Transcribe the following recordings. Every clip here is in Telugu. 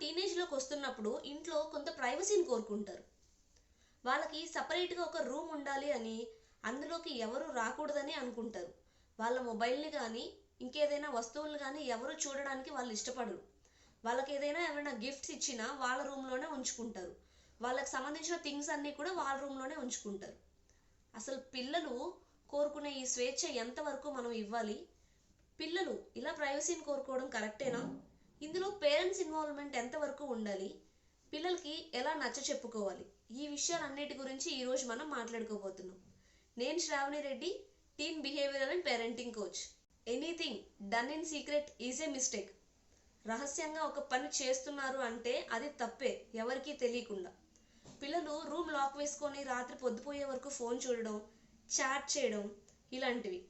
టీనేజ్లోకి వస్తున్నప్పుడు ఇంట్లో కొంత ప్రైవసీని కోరుకుంటారు. వాళ్ళకి సపరేట్గా ఒక రూమ్ ఉండాలి అని అందులోకి ఎవరు రాకూడదని అనుకుంటారు. వాళ్ళ మొబైల్ని కానీ ఇంకేదైనా వస్తువులు కానీ ఎవరు చూడడానికి వాళ్ళు ఇష్టపడరు. వాళ్ళకి ఏదైనా ఎవరైనా గిఫ్ట్స్ ఇచ్చినా వాళ్ళ రూమ్లోనే ఉంచుకుంటారు. వాళ్ళకి సంబంధించిన థింగ్స్ అన్నీ కూడా వాళ్ళ రూమ్లోనే ఉంచుకుంటారు. అసలు పిల్లలు కోరుకునే ఈ స్వేచ్ఛ ఎంతవరకు మనం ఇవ్వాలి? పిల్లలు ఇలా ప్రైవసీని కోరుకోవడం కరెక్టేనా ఇందులో పేరెంట్స్ ఇన్వాల్వ్మెంట్ ఎంతవరకు ఉండాలి? పిల్లలకి ఎలా నచ్చ చెప్పుకోవాలి? ఈ విషయాలన్నిటి గురించి ఈరోజు మనం మాట్లాడుకోబోతున్నాం. నేను Sravani Reddy teen behavior and parenting coach anything done in secret is a mistake రహస్యంగా ఒక పని చేస్తున్నారు అంటే అది తప్పే ఎవరికీ తెలియకుండా. పిల్లలు రూమ్ లాక్ వేసుకొని రాత్రి పొద్దుపోయే వరకు ఫోన్ చూడడం చాట్ చేయడం ఇలాంటివి.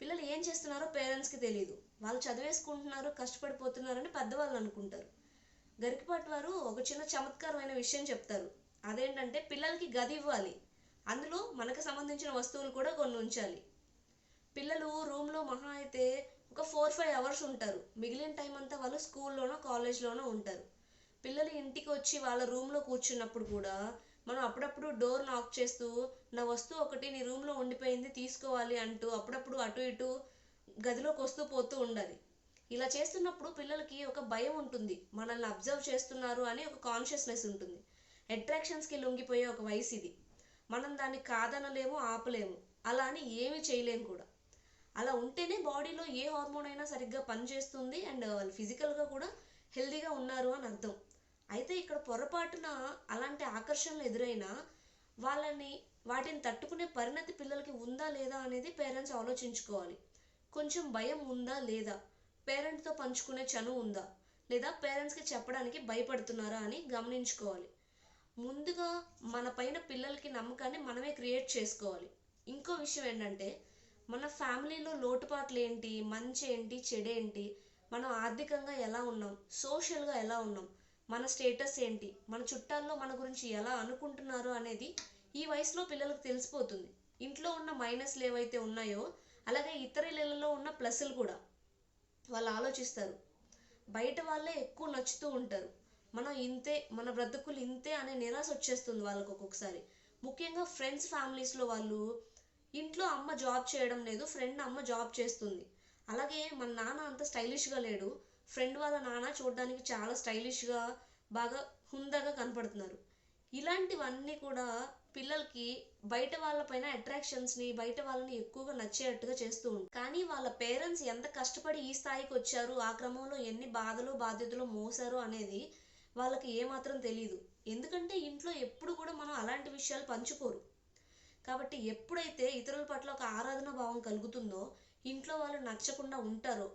పిల్లలు ఏం చేస్తున్నారో పేరెంట్స్కి తెలియదు వాళ్ళు చదివేసుకుంటున్నారు కష్టపడిపోతున్నారని పెద్దవాళ్ళు అనుకుంటారు. గరికపాటి వారు ఒక చిన్న చమత్కారమైన విషయం చెప్తారు. అదేంటంటే పిల్లలకి గది ఇవ్వాలి. అందులో మనకు సంబంధించిన వస్తువులు కూడా కొన్ని ఉంచాలి. పిల్లలు రూమ్లో మహా అయితే ఒక ఫోర్ ఫైవ్ అవర్స్ ఉంటారు. మిగిలిన టైం అంతా వాళ్ళు స్కూల్లోనో కాలేజ్లోనో ఉంటారు. పిల్లలు ఇంటికి వచ్చి వాళ్ళ రూమ్లో కూర్చున్నప్పుడు కూడా మనం అప్పుడప్పుడు డోర్ నాక్ చేస్తూ నా వస్తువు ఒకటి నీ రూమ్లో ఉండిపోయింది తీసుకోవాలి అంటూ అప్పుడప్పుడు అటు ఇటు గదిలోకి వస్తూ పోతూ ఉండాలి ఇలా చేస్తున్నప్పుడు పిల్లలకి ఒక భయం ఉంటుంది. మనల్ని అబ్జర్వ్ చేస్తున్నారు అని ఒక కాన్షియస్నెస్ ఉంటుంది. అట్రాక్షన్స్కి లొంగిపోయే ఒక వయసు ఇది. మనం దాన్ని కాదనలేము ఆపలేము. అలా అని ఏమీ చేయలేము కూడా. అలా ఉంటేనే బాడీలో ఏ హార్మోన్ అయినా సరిగ్గా పనిచేస్తుంది అండ్ వాళ్ళు ఫిజికల్గా కూడా హెల్దీగా ఉన్నారు అని అర్థం. అయితే ఇక్కడ పొరపాటున అలాంటి ఆకర్షణలు ఎదురైనా వాళ్ళని వాటిని తట్టుకునే పరిణతి పిల్లలకి ఉందా లేదా అనేది పేరెంట్స్ ఆలోచించుకోవాలి. కొంచెం భయం ఉందా లేదా? పేరెంట్తో పంచుకునే చను ఉందా? లేదా పేరెంట్స్కి చెప్పడానికి భయపడుతున్నారా అని గమనించుకోవాలి. ముందుగా మన పైన పిల్లలకి నమ్మకాన్ని మనమే క్రియేట్ చేసుకోవాలి. ఇంకో విషయం ఏంటంటే మన ఫ్యామిలీలో లోటుపాట్లు ఏంటి? మంచి ఏంటి? చెడేంటి మనం ఆర్థికంగా ఎలా ఉన్నాం? సోషల్గా ఎలా ఉన్నాం? మన స్టేటస్ ఏంటి? మన చుట్టాల్లో మన గురించి ఎలా అనుకుంటున్నారు అనేది ఈ వయసులో పిల్లలకు తెలిసిపోతుంది. ఇంట్లో ఉన్న మైనస్లు ఏవైతే ఉన్నాయో అలాగే ఇతర ఇళ్ళలో ఉన్న ప్లస్లు కూడా వాళ్ళు ఆలోచిస్తారు. బయట వాళ్ళే ఎక్కువ నచ్చుతూ ఉంటారు. మనం ఇంతే మన బ్రతుకులు ఇంతే అనే నిరాశ వచ్చేస్తుంది వాళ్ళకు ఒక్కొక్కసారి. ముఖ్యంగా ఫ్రెండ్స్ ఫ్యామిలీస్లో వాళ్ళు ఇంట్లో అమ్మ జాబ్ చేయడం లేదు ఫ్రెండ్ అమ్మ జాబ్ చేస్తుంది. అలాగే మన నాన్న అంత స్టైలిష్గా లేడు ఫ్రెండ్ వాళ్ళ నాన్న చూడడానికి చాలా స్టైలిష్గా బాగా హుందాగా కనపడుతున్నారు. ఇలాంటివన్నీ కూడా పిల్లలకి బయట వాళ్ళపైన అట్రాక్షన్స్ని బయట వాళ్ళని ఎక్కువగా నచ్చేటట్టుగా చేస్తూ ఉంటారు. కానీ వాళ్ళ పేరెంట్స్ ఎంత కష్టపడి ఈ స్థాయికి వచ్చారు ఆ క్రమంలో ఎన్ని బాధలు బాధ్యతలు మోసారు అనేది వాళ్ళకి ఏమాత్రం తెలియదు ఎందుకంటే ఇంట్లో ఎప్పుడు కూడా మనం అలాంటి విషయాలు పంచుకోరు. కాబట్టి ఎప్పుడైతే ఇతరుల పట్ల ఒక ఆరాధన భావం కలుగుతుందో ఇంట్లో వాళ్ళు నచ్చకుండా ఉంటారో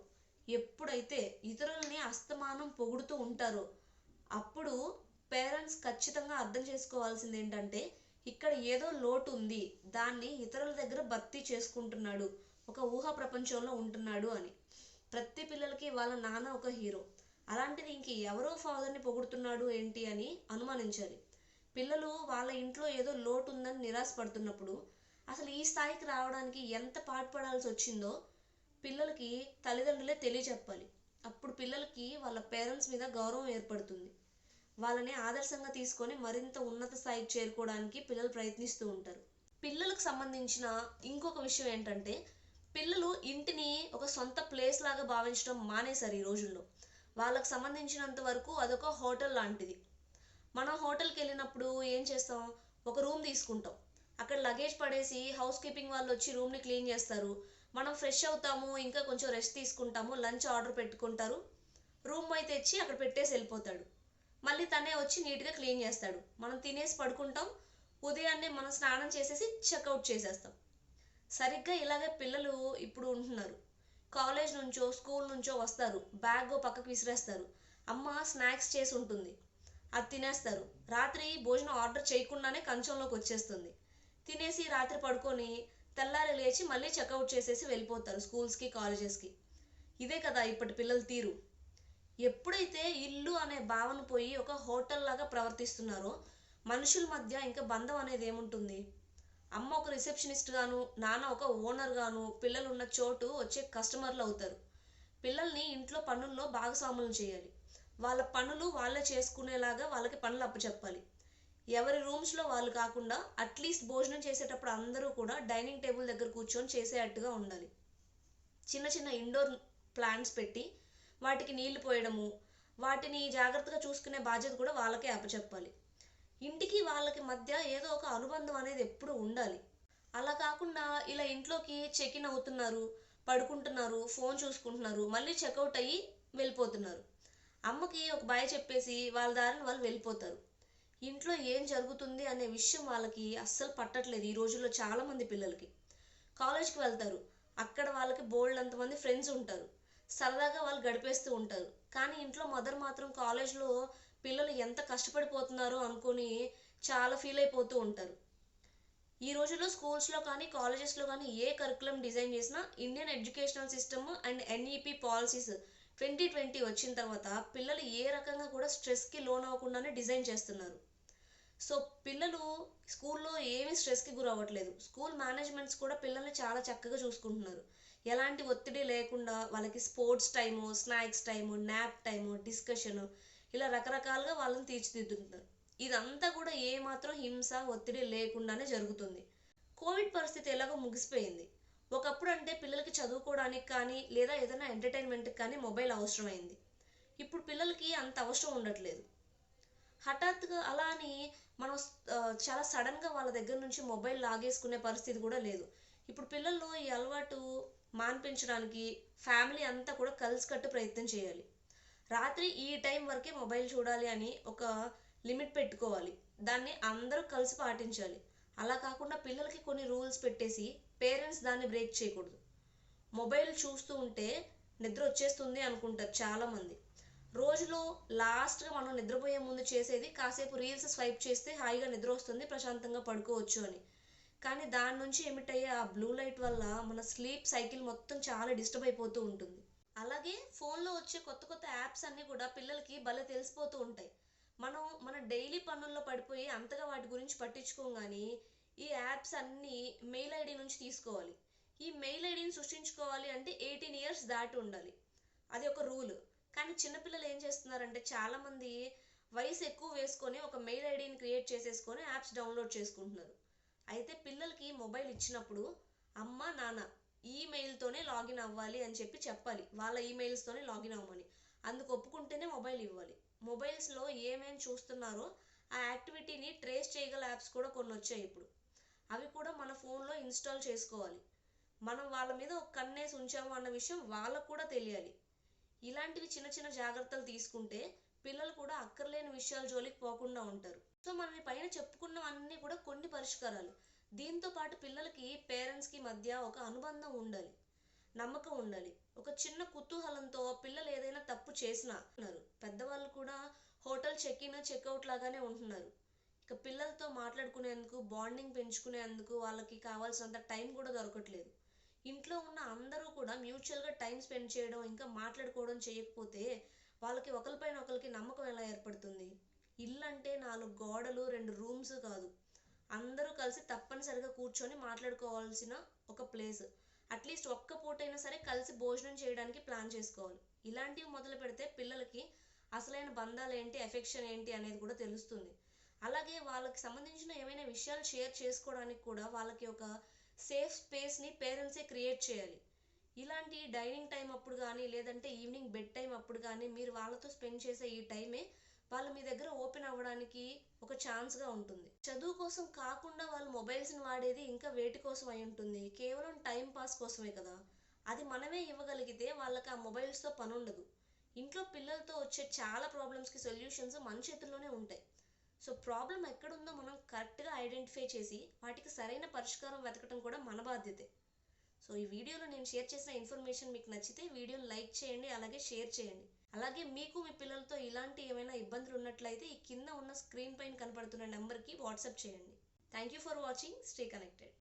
ఎప్పుడైతే ఇతరులని అస్తమానం పొగుడుతూ ఉంటారో అప్పుడు పేరెంట్స్ ఖచ్చితంగా అర్థం చేసుకోవాల్సింది ఏంటంటే ఇక్కడ ఏదో లోటు ఉంది. దాన్ని ఇతరుల దగ్గర భర్తీ చేసుకుంటున్నాడు. ఒక ఊహా ప్రపంచంలో ఉంటున్నాడు అని. ప్రతి పిల్లలకి వాళ్ళ నాన్న ఒక హీరో. అలాంటిది ఇంక ఎవరో ఫాదర్ని పొగుడుతున్నాడు ఏంటి అని అనుమానించాలి పిల్లలు వాళ్ళ ఇంట్లో ఏదో లోటు ఉందని నిరాశపడుతున్నప్పుడు అసలు ఈ స్థాయికి రావడానికి ఎంత పాటుపడాల్సి వచ్చిందో పిల్లలకి తల్లిదండ్రులే తెలియచెప్పాలి. అప్పుడు పిల్లలకి వాళ్ళ పేరెంట్స్ మీద గౌరవం ఏర్పడుతుంది. వాళ్ళని ఆదర్శంగా తీసుకొని మరింత ఉన్నత స్థాయికి చేరుకోవడానికి పిల్లలు ప్రయత్నిస్తూ ఉంటారు. పిల్లలకు సంబంధించిన ఇంకొక విషయం ఏంటంటే పిల్లలు ఇంటిని ఒక సొంత ప్లేస్ లాగా భావించడం మానేశారు ఈ రోజుల్లో. వాళ్ళకు సంబంధించినంత వరకు అదొక హోటల్ లాంటిది. మనం హోటల్కి వెళ్ళినప్పుడు ఏం చేస్తాం? ఒక రూమ్ తీసుకుంటాం. అక్కడ లగేజ్ పడేసి హౌస్ కీపింగ్ వాళ్ళు వచ్చి రూమ్ని క్లీన్ చేస్తారు. మనం ఫ్రెష్ అవుతాము ఇంకా కొంచెం రెస్ట్ తీసుకుంటాము లంచ్ ఆర్డర్ పెట్టుకుంటారు. రూమ్ అయితే తెచ్చి అక్కడ పెట్టేసి వెళ్ళిపోతాడు. మళ్ళీ తనే వచ్చి నీట్గా క్లీన్ చేస్తాడు. మనం తినేసి పడుకుంటాం. ఉదయాన్నే మనం స్నానం చేసేసి చెక్అవుట్ చేసేస్తాం. సరిగ్గా ఇలాగే పిల్లలు ఇప్పుడు ఉంటున్నారు. కాలేజ్ నుంచో స్కూల్ నుంచో వస్తారు. బ్యాగ్ పక్కకు విసిరేస్తారు. అమ్మ స్నాక్స్ చేసి ఉంటుంది. అది తినేస్తారు. రాత్రి భోజనం ఆర్డర్ చేయకుండానే కంచంలోకి వచ్చేస్తుంది. తినేసి రాత్రి పడుకొని తెల్లారి లేచి మళ్ళీ చెక్అవుట్ చేసేసి వెళ్ళిపోతారు స్కూల్స్కి కాలేజెస్కి. ఇదే కదా ఇప్పటి పిల్లల తీరు. ఎప్పుడైతే ఇల్లు అనే భావన పోయి ఒక హోటల్ లాగా ప్రవర్తిస్తున్నారో మనుషుల మధ్య ఇంకా బంధం అనేది ఏముంటుంది? అమ్మ ఒక రిసెప్షనిస్ట్ గాను నాన్న ఒక ఓనర్ గాను పిల్లలు ఉన్న చోటు వచ్చే కస్టమర్లు అవుతారు. పిల్లల్ని ఇంట్లో పనుల్లో భాగస్వాములు చేయాలి. వాళ్ళ పనులు వాళ్ళే చేసుకునేలాగా వాళ్ళకి పనులు అప్పచెప్పాలి. ఎవరి రూమ్స్లో వాళ్ళు కాకుండా అట్లీస్ట్ భోజనం చేసేటప్పుడు అందరూ కూడా డైనింగ్ టేబుల్ దగ్గర కూర్చొని చేసేటట్టుగా ఉండాలి. చిన్న చిన్న ఇండోర్ ప్లాంట్స్ పెట్టి వాటికి నీళ్ళు పోయడము వాటిని జాగ్రత్తగా చూసుకునే బాధ్యత కూడా వాళ్ళకే అప్పచెప్పాలి. ఇంటికి వాళ్ళకి మధ్య ఏదో ఒక అనుబంధం అనేది ఎప్పుడు ఉండాలి. అలా కాకుండా ఇలా ఇంట్లోకి చెక్ ఇన్ అవుతున్నారు పడుకుంటున్నారు ఫోన్ చూసుకుంటున్నారు మళ్ళీ చెక్అవుట్ అయ్యి వెళ్ళిపోతున్నారు. అమ్మకి ఒక బాయ్ చెప్పేసి వాళ్ళ దారిని వాళ్ళు వెళ్ళిపోతారు. ఇంట్లో ఏం జరుగుతుంది అనే విషయం వాళ్ళకి అస్సలు పట్టట్లేదు ఈ రోజుల్లో చాలామంది పిల్లలకి. కాలేజ్కి వెళ్తారు. అక్కడ వాళ్ళకి బోల్డ్ అంతమంది ఫ్రెండ్స్ ఉంటారు. సరదాగా వాళ్ళు గడిపేస్తూ ఉంటారు. కానీ ఇంట్లో మదర్ మాత్రం కాలేజ్లో పిల్లలు ఎంత కష్టపడిపోతున్నారో అనుకొని చాలా ఫీల్ అయిపోతూ ఉంటారు. ఈ రోజుల్లో స్కూల్స్లో కానీ కాలేజెస్లో కానీ ఏ కరికులం డిజైన్ చేసినా Indian educational system and NEP policies twenty twenty వచ్చిన తర్వాత పిల్లలు ఏ రకంగా కూడా స్ట్రెస్కి లోన్ అవ్వకుండానే డిజైన్ చేస్తున్నారు. సో పిల్లలు స్కూల్లో ఏమీ స్ట్రెస్కి గురవ్వట్లేదు. స్కూల్ మేనేజ్మెంట్స్ కూడా పిల్లల్ని చాలా చక్కగా చూసుకుంటున్నారు. ఎలాంటి ఒత్తిడి లేకుండా వాళ్ళకి sports time snacks time nap time discussion ఇలా రకరకాలుగా వాళ్ళని తీర్చిదిద్దుతున్నారు ఇదంతా కూడా ఏమాత్రం హింస ఒత్తిడి లేకుండానే జరుగుతుంది. కోవిడ్ పరిస్థితి ఎలాగో ముగిసిపోయింది. ఒకప్పుడు అంటే పిల్లలకి చదువుకోవడానికి కానీ లేదా ఏదైనా ఎంటర్టైన్మెంట్కి కానీ మొబైల్ అవసరమైంది. ఇప్పుడు పిల్లలకి అంత అవసరం ఉండట్లేదు. హఠాత్తుగా అలా అని మనం చాలా సడన్గా వాళ్ళ దగ్గర నుంచి మొబైల్ లాగేసుకునే పరిస్థితి కూడా లేదు. ఇప్పుడు పిల్లల్లో ఈ అలవాటు మాన్పించడానికి ఫ్యామిలీ అంతా కూడా కలిసికట్టు ప్రయత్నం చేయాలి. రాత్రి ఈ టైం వరకే మొబైల్ చూడాలి అని ఒక లిమిట్ పెట్టుకోవాలి. దాన్ని అందరూ కలిసి పాటించాలి. అలా కాకుండా పిల్లలకి కొన్ని రూల్స్ పెట్టేసి పేరెంట్స్ దాన్ని బ్రేక్ చేయకూడదు. మొబైల్ చూస్తూ ఉంటే నిద్ర వచ్చేస్తుంది అనుకుంటారు చాలామంది. రోజులో లాస్ట్గా మనం నిద్రపోయే ముందు చేసేది కాసేపు రీల్స్ స్వైప్ చేస్తే హాయిగా నిద్ర వస్తుంది ప్రశాంతంగా పడుకోవచ్చు అని. కానీ దాని నుంచి ఎమిట్ అయ్యే ఆ బ్లూ లైట్ వల్ల మన స్లీప్ సైకిల్ మొత్తం చాలా డిస్టర్బ్ అయిపోతూ ఉంటుంది. అలాగే ఫోన్లో వచ్చే కొత్త కొత్త యాప్స్ అన్నీ కూడా పిల్లలకి భలే తెలిసిపోతూ ఉంటాయి. మనం మన డైలీ పనుల్లో పడిపోయి అంతగా వాటి గురించి పట్టించుకోం కానీ ఈ యాప్స్ అన్నీ మెయిల్ ఐడి నుంచి తీసుకోవాలి. ఈ మెయిల్ ఐడిని సృష్టించుకోవాలి అంటే ఎయిటీన్ ఇయర్స్ దాటి ఉండాలి. అది ఒక రూల్ కానీ చిన్నపిల్లలు ఏం చేస్తున్నారంటే చాలామంది వయసు ఎక్కువ వేసుకొని ఒక మెయిల్ ఐడిని క్రియేట్ చేసేసుకొని యాప్స్ డౌన్లోడ్ చేసుకుంటున్నారు. అయితే పిల్లలకి మొబైల్ ఇచ్చినప్పుడు అమ్మ నాన్న ఈమెయిల్తోనే లాగిన్ అవ్వాలి అని చెప్పి చెప్పాలి. వాళ్ళ ఈమెయిల్స్తోనే లాగిన్ అవ్వమని. అందుకు ఒప్పుకుంటేనే మొబైల్ ఇవ్వాలి. మొబైల్స్లో ఏమేమి చూస్తున్నారో ఆ యాక్టివిటీని ట్రేస్ చేయగల యాప్స్ కూడా కొన్ని వచ్చాయి ఇప్పుడు. అవి కూడా మన ఫోన్లో ఇన్స్టాల్ చేసుకోవాలి. మనం వాళ్ళ మీద ఒక కన్నేసి ఉంచాము అన్న విషయం వాళ్ళకు కూడా తెలియాలి. ఇలాంటివి చిన్న చిన్న జాగ్రత్తలు తీసుకుంటే పిల్లలు కూడా అక్కర్లేని విషయాల జోలికి పోకుండా ఉంటారు. సో మనం ఈ పైన చెప్పుకున్నవన్నీ కూడా కొన్ని పరిష్కారాలు. దీంతో పాటు పిల్లలకి పేరెంట్స్కి మధ్య ఒక అనుబంధం ఉండాలి. నమ్మకం ఉండాలి. ఒక చిన్న కుతూహలంతో పిల్లలు ఏదైనా తప్పు చేసినా ఉన్నారు. పెద్దవాళ్ళు కూడా హోటల్ చెక్ ఇన్ చెక్అవుట్ లాగానే ఉంటున్నారు. ఇక పిల్లలతో మాట్లాడుకునేందుకు బాండింగ్ పెంచుకునేందుకు వాళ్ళకి కావాల్సినంత టైం కూడా దొరకట్లేదు. ఇంట్లో ఉన్న అందరూ కూడా మ్యూచువల్గా టైం స్పెండ్ చేయడం ఇంకా మాట్లాడుకోవడం చేయకపోతే వాళ్ళకి ఒకరిపైన ఒకరికి నమ్మకం ఎలా ఏర్పడుతుంది? ఇల్లు అంటే నాలుగు గోడలు రెండు రూమ్స్ కాదు. అందరూ కలిసి తప్పనిసరిగా కూర్చొని మాట్లాడుకోవాల్సిన ఒక ప్లేస్. అట్లీస్ట్ ఒక్క పూటైనా సరే కలిసి భోజనం చేయడానికి ప్లాన్ చేసుకోవాలి. ఇలాంటివి మొదలు పెడితే పిల్లలకి అసలైన బంధాలు ఏంటి ఎఫెక్షన్ ఏంటి అనేది కూడా తెలుస్తుంది. అలాగే వాళ్ళకి సంబంధించిన ఏమైనా విషయాలు షేర్ చేసుకోవడానికి కూడా వాళ్ళకి ఒక సేఫ్ స్పేస్ని పేరెంట్సే క్రియేట్ చేయాలి. ఇలాంటి డైనింగ్ టైం అప్పుడు కానీ లేదంటే ఈవినింగ్ బెడ్ టైం అప్పుడు కానీ మీరు వాళ్ళతో స్పెండ్ చేసే ఈ టైమే వాళ్ళు మీ దగ్గర ఓపెన్ అవ్వడానికి ఒక ఛాన్స్గా ఉంటుంది. చదువు కోసం కాకుండా వాళ్ళు మొబైల్స్ని వాడేది ఇంకా వేటి కోసం అయి ఉంటుంది. కేవలం టైం పాస్ కోసమే కదా. అది మనమే ఇవ్వగలిగితే వాళ్ళకి ఆ మొబైల్స్తో పని ఉండదు. ఇంట్లో పిల్లలతో వచ్చే చాలా ప్రాబ్లమ్స్కి సొల్యూషన్స్ మన చేతుల్లోనే ఉంటాయి. సో ప్రాబ్లం ఎక్కడుందో మనం కరెక్ట్గా ఐడెంటిఫై చేసి వాటికి సరైన పరిష్కారం వెతకడం కూడా మన బాధ్యతే. సో ఈ వీడియోలో నేను షేర్ చేసిన ఇన్ఫర్మేషన్ మీకు నచ్చితే వీడియోని లైక్ చేయండి అలాగే షేర్ చేయండి. అలాగే మీకు మీ పిల్లలతో ఇలాంటి ఏమైనా ఇబ్బందులు ఉన్నట్లయితే ఈ కింద ఉన్న స్క్రీన్ పైన కనపడుతున్న నెంబర్కి వాట్సాప్ చేయండి. Thank you for watching stay connected